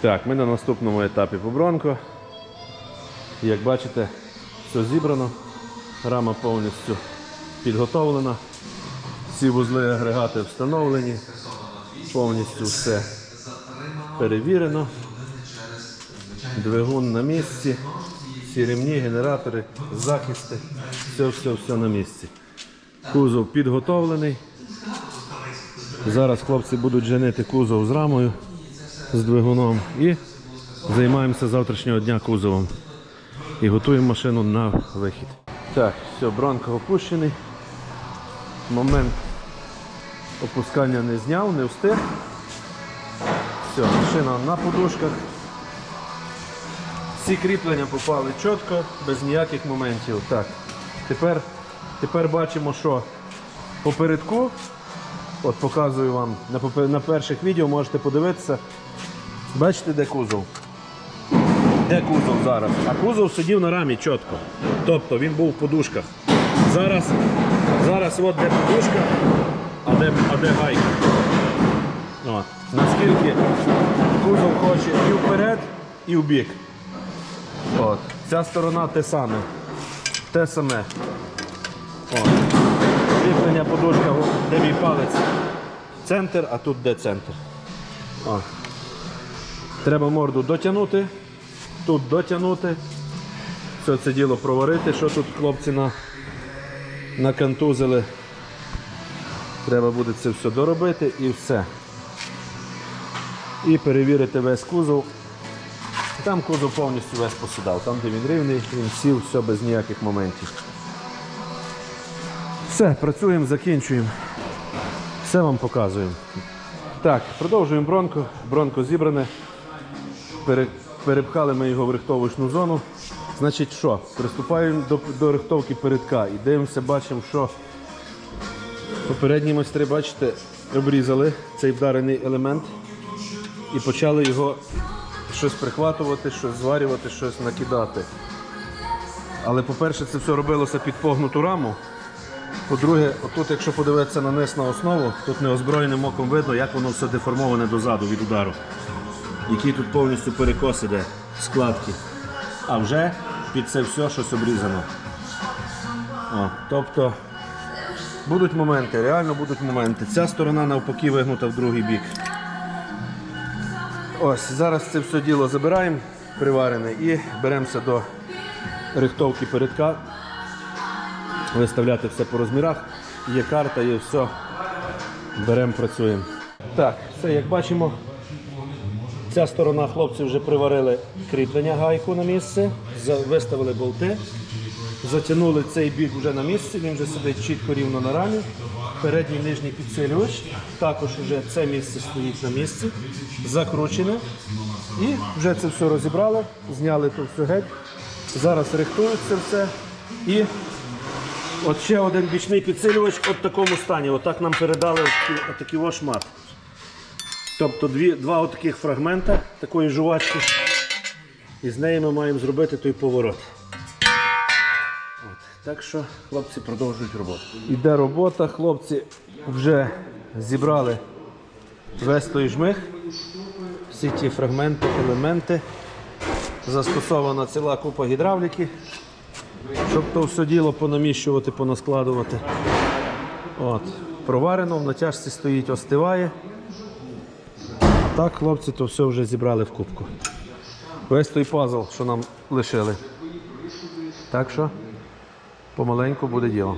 Так, ми на наступному етапі по бронко. Як бачите, все зібрано, рама повністю підготовлена, всі вузли агрегати встановлені, повністю все перевірено. Двигун на місці, всі ремні, генератори, захисти, все, все, все на місці. Кузов підготовлений. Зараз хлопці будуть женити кузов з рамою, з двигуном і займаємося завтрашнього дня кузовом. І готуємо машину на вихід. Так, все, бронко опущений. Момент опускання не зняв, не встиг. Все, машина на подушках. Всі кріплення попали чітко, без ніяких моментів. Так, тепер, тепер бачимо, що попередку, от показую вам на, на перших відео, можете подивитися. Бачите, де кузов? Де кузов зараз? А кузов сидів на рамі чітко. Тобто він був в подушках. Зараз, зараз от де подушка, а де, а де гайка. От. Наскільки кузов хоче і вперед, і в бік. От. Ця сторона те саме. Те саме. От. Кріплення подушка, о, де мій палець. Центр, а тут де центр. О. Треба морду дотягнути, тут дотягнути. Все це діло проварити, що тут хлопці на, накантузили. Треба буде це все доробити і все. І перевірити весь кузов. Там кузов повністю весь посідав. Там, де він рівний, він сів, все без ніяких моментів. Все, працюємо, закінчуємо. Все вам показуємо. Так, продовжуємо бронко. Бронко зібране. Пере- перепхали ми його в рихтовочну зону. Значить, що? Приступаємо до, до рихтовки передка і дивимося, бачимо, що попередні майстри, бачите, обрізали цей вдарений елемент і почали його щось прихватувати, щось зварювати, щось накидати. Але, по-перше, це все робилося під погнуту раму. По-друге, отут, якщо подивитися на низ на основу, тут неозброєним оком видно, як воно все деформоване дозаду від удару. Який тут повністю перекос іде, складки. А вже під це все щось обрізано. О, тобто будуть моменти, реально будуть моменти. Ця сторона навпаки вигнута в другий бік. Ось, зараз це все діло забираємо, приварене, і беремося до рихтовки передка. Виставляти все по розмірах. Є карта, є все. Беремо, працюємо. Так, все, як бачимо, ця сторона хлопці вже приварили кріплення гайку на місце, виставили болти, затягнули цей бік вже на місце, він вже сидить чітко рівно на рамі. Передній нижній підсилювач, також вже це місце стоїть на місці, закручене. І вже це все розібрали, зняли тут все геть. Зараз рихтують це все. І от ще один бічний підсилювач от такому стані. Отак нам передали от- отакий шмат. Тобто дві, два отаких фрагмента такої жувачки. І з неї ми маємо зробити той поворот. От. Так що хлопці продовжують роботу. Іде робота, хлопці вже зібрали весь той жмих, всі ті фрагменти, елементи. Застосована ціла купа гідравліки, щоб то все діло понаміщувати, понаскладувати. От. Проварено, в натяжці стоїть, остиває. Так хлопці то все вже зібрали в кубку. Весь той пазл, що нам лишили. Так що помаленьку буде діло.